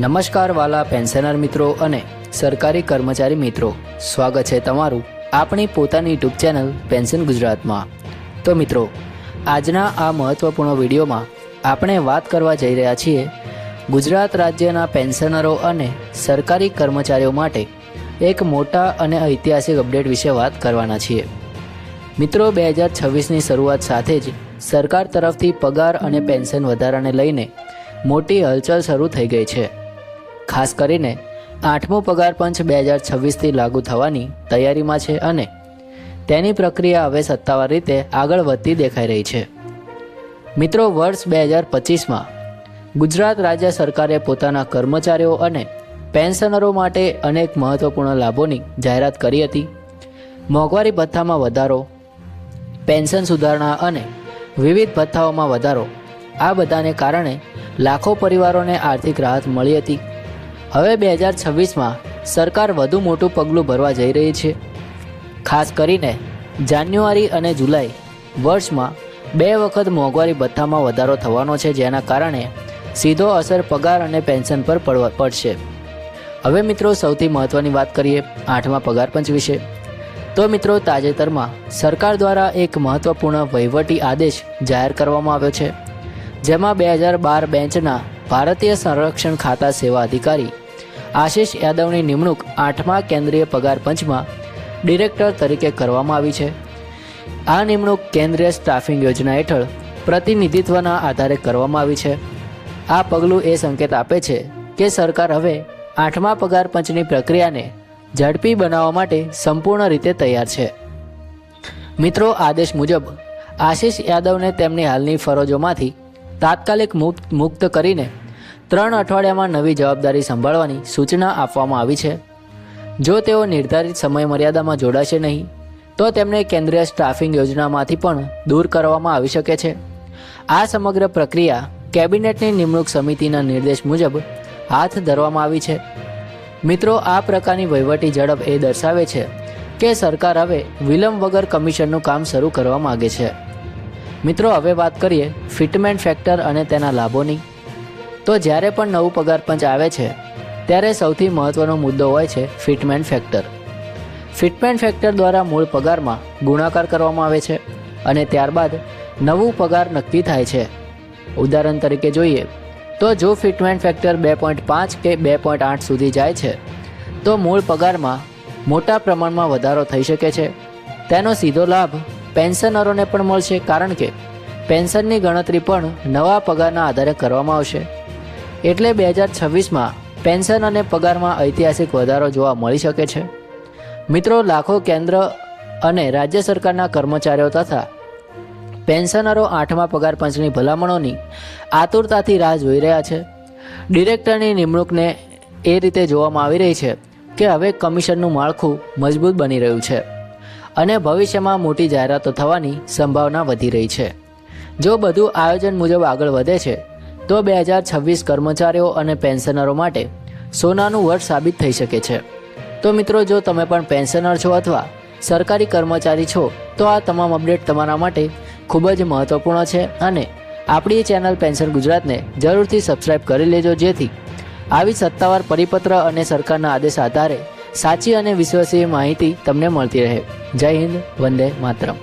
નમસ્કાર વાલા પેન્શનર મિત્રો અને સરકારી કર્મચારી મિત્રો. સ્વાગત છે તમારું આપણી પોતાની યુટ્યુબ ચેનલ પેન્શન ગુજરાતમાં. તો મિત્રો, આજના આ મહત્વપૂર્ણ વિડીયોમાં આપણે વાત કરવા જઈ રહ્યા છીએ ગુજરાત રાજ્યના પેન્શનરો અને સરકારી કર્મચારીઓ માટે એક મોટા અને ઐતિહાસિક અપડેટ વિશે વાત કરવાના છીએ. મિત્રો, બે હજાર છવ્વીસની શરૂઆત સાથે જ સરકાર તરફથી પગાર અને પેન્શન વધારાને લઈને મોટી હલચલ શરૂ થઈ ગઈ છે. ખાસ કરીને આઠમો પગાર પંચ બે હજાર છવ્વીસથી લાગુ થવાની તૈયારીમાં છે અને તેની પ્રક્રિયા હવે સત્તાવાર રીતે આગળ વધતી દેખાઈ રહી છે. મિત્રો, વર્ષ બે હજાર પચીસમાં ગુજરાત રાજ્ય સરકારે પોતાના કર્મચારીઓ અને પેન્શનરો માટે અનેક મહત્વપૂર્ણ લાભોની જાહેરાત કરી હતી. મોંઘવારી ભથ્થામાં વધારો, પેન્શન સુધારણા અને વિવિધ ભથ્થાઓમાં વધારો આ બધાને કારણે લાખો પરિવારોને આર્થિક રાહત મળી હતી. હવે બે હજાર છવ્વીસમાં સરકાર વધુ મોટું પગલું ભરવા જઈ રહી છે. ખાસ કરીને જાન્યુઆરી અને જુલાઈ વર્ષમાં બે વખત મોંઘવારી ભથ્થામાં વધારો થવાનો છે, જેના કારણે સીધો અસર પગાર અને પેન્શન પર પડશે. હવે મિત્રો સૌથી મહત્ત્વની વાત કરીએ આઠમા પગાર પંચ વિશે. તો મિત્રો તાજેતરમાં સરકાર દ્વારા એક મહત્વપૂર્ણ વહીવટી આદેશ જાહેર કરવામાં આવ્યો છે, જેમાં બે હજાર બાર બેન્ચના ભારતીય સંરક્ષણ ખાતા સેવા અધિકારી આશિષ યાદવની નિમણૂક આઠમા કેન્દ્રીય પગાર પંચમાં ડિરેક્ટર તરીકે કરવામાં આવી છે. આ નિમણૂક કેન્દ્રીય સ્ટાફિંગ યોજના હેઠળ પ્રતિનિધિત્વના આધારે કરવામાં આવી છે. આ પગલું એ સંકેત આપે છે કે સરકાર હવે આઠમા પગાર પંચની પ્રક્રિયાને ઝડપી બનાવવા માટે સંપૂર્ણ રીતે તૈયાર છે. મિત્રો આદેશ મુજબ આશિષ યાદવને તેમની હાલની ફરજોમાંથી તાત્કાલિક મુક્ત મુક્ત કરીને ત્રણ અઠવાડિયામાં નવી જવાબદારી સંભાળવાની સૂચના આપવામાં આવી છે. જો તેઓ નિર્ધારિત સમય મર્યાદામાં જોડાશે નહીં, તો તેમને કેન્દ્રીય સ્ટાફિંગ યોજનામાંથી પણ દૂર કરવામાં આવી શકે છે. આ સમગ્ર પ્રક્રિયા કેબિનેટની નિમણૂક સમિતિના નિર્દેશ મુજબ હાથ ધરવામાં આવી છે. મિત્રો, આ પ્રકારની વહીવટી ઝડપ એ દર્શાવે છે કે સરકાર હવે વિલંબ વગર કમિશનનું કામ શરૂ કરવા માગે છે. મિત્રો, હવે વાત કરીએ ફિટમેન્ટ ફેક્ટર અને તેના લાભોની. તો જ્યારે પણ નવું પગાર પંચ આવે છે, ત્યારે સૌથી મહત્ત્વનો મુદ્દો હોય છે ફિટમેન્ટ ફેક્ટર. ફિટમેન્ટ ફેક્ટર દ્વારા મૂળ પગારમાં ગુણાકાર કરવામાં આવે છે અને ત્યારબાદ નવું પગાર નક્કી થાય છે. ઉદાહરણ તરીકે જોઈએ, તો જો ફિટમેન્ટ ફેક્ટર બે પોઈન્ટ પાંચ કે બે પોઈન્ટ આઠ સુધી જાય છે, તો મૂળ પગારમાં મોટા પ્રમાણમાં વધારો થઈ શકે છે. તેનો સીધો લાભ પેન્શનરોને પણ મળશે કારણ કે પેન્શનની ગણતરી પણ નવા પગારના આધારે કરવામાં આવશે. એટલે બે હજાર છવ્વીસમાં પેન્શન અને પગારમાં ઐતિહાસિક વધારો જોવા મળી શકે છે. મિત્રો, લાખો કેન્દ્ર અને રાજ્ય સરકારના કર્મચારીઓ તથા પેન્શનરો આઠમા પગાર પંચની ભલામણોની આતુરતાથી રાહ જોઈ રહ્યા છે. ડિરેક્ટરની નિમણૂકને એ રીતે જોવામાં આવી રહી છે કે હવે કમિશનનું માળખું મજબૂત બની રહ્યું છે. અને ભવિષ્યમાં મોટી જાહેરાતો થવાની સંભાવના વધી રહી છે. જો બધું આયોજન મુજબ આગળ વધે છે, તો બે હજાર છવ્વીસ કર્મચારીઓ અને પેન્શનરો માટે સોનાનું વર્ષ સાબિત થઈ શકે છે. તો મિત્રો, જો તમે પણ પેન્શનર છો અથવા સરકારી કર્મચારી છો, તો આ તમામ અપડેટ તમારા માટે ખૂબ જ મહત્વપૂર્ણ છે અને આપણી ચેનલ પેન્શન ગુજરાતને જરૂરથી સબસ્ક્રાઇબ કરી લેજો જેથી આવી સત્તાવાર પરિપત્ર અને સરકારના આદેશ આધારે સાચી અને વિશ્વસનીય માહિતી તમને મળતી રહે. જય હિન્દ વંદે માતરમ.